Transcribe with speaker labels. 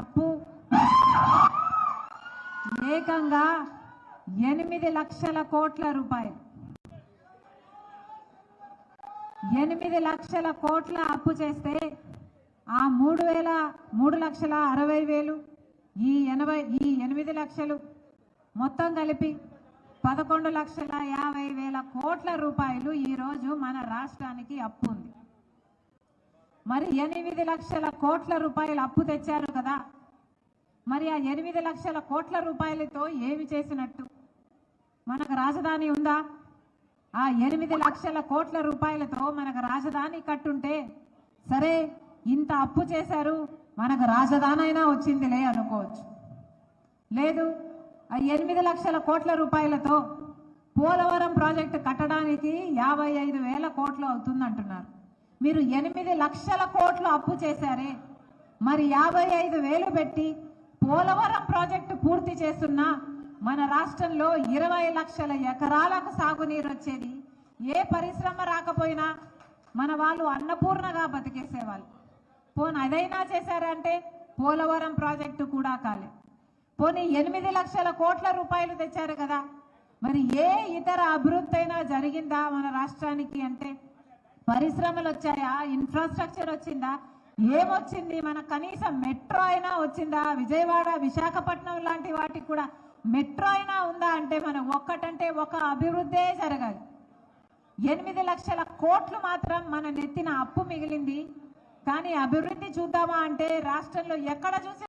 Speaker 1: అప్పు. ఏకంగా ఎనిమిది లక్షల కోట్ల రూపాయలు. ఎనిమిది లక్షల కోట్ల అప్పు చేస్తే ఆ మూడు వేల మూడు లక్షల అరవై వేలు ఈ ఎనభై ఈ ఎనిమిది లక్షలు మొత్తం కలిపి పదకొండు లక్షల యాభై వేల కోట్ల రూపాయలు ఈరోజు మన రాష్ట్రానికి అప్పు ఉంది. మరి ఎనిమిది లక్షల కోట్ల రూపాయలు అప్పు తెచ్చారు కదా. మరి ఆ ఎనిమిది లక్షల కోట్ల రూపాయలతో ఏమి చేసినట్టు? మనకు రాజధాని ఉందా? ఆ ఎనిమిది లక్షల కోట్ల రూపాయలతో మనకు రాజధాని కట్టుంటే సరే ఇంత అప్పు చేశారు మనకు రాజధాని అయినా వచ్చిందిలే అనుకోవచ్చు. లేదు ఆ ఎనిమిది లక్షల కోట్ల రూపాయలతో పోలవరం ప్రాజెక్టు కట్టడానికి యాభై ఐదు వేల కోట్లు అవుతుందంటున్నారు. మీరు ఎనిమిది లక్షల కోట్లు అప్పు చేశారే. మరి యాభై ఐదు వేలు పెట్టి పోలవరం ప్రాజెక్టు పూర్తి చేస్తున్న మన రాష్ట్రంలో ఇరవై లక్షల ఎకరాలకు సాగునీరు వచ్చేది. ఏ పరిశ్రమ రాకపోయినా మన వాళ్ళు అన్నపూర్ణగా బతికేసేవాళ్ళు. పోనీ అదైనా చేశారంటే పోలవరం ప్రాజెక్టు కూడా కాలే. పోనీ ఎనిమిది లక్షల కోట్ల రూపాయలు తెచ్చారు కదా. మరి ఏ ఇతర అభివృద్ధి అయినా జరిగిందా మన రాష్ట్రానికి అంటే? పరిశ్రమలు వచ్చాయా ఇన్ఫ్రాస్ట్రక్చర్ వచ్చిందా ఏమొచ్చింది? మన కనీసం మెట్రో అయినా వచ్చిందా? విజయవాడ విశాఖపట్నం లాంటి వాటికి కూడా మెట్రో అయినా ఉందా అంటే మనం ఒక్కటంటే ఒక అభివృద్ధే జరగాలి ఎనిమిది లక్షల కోట్లు మాత్రం మన నెత్తిన అప్పు మిగిలింది. కానీ అభివృద్ధి చూద్దామా అంటే రాష్ట్రంలో ఎక్కడ చూసి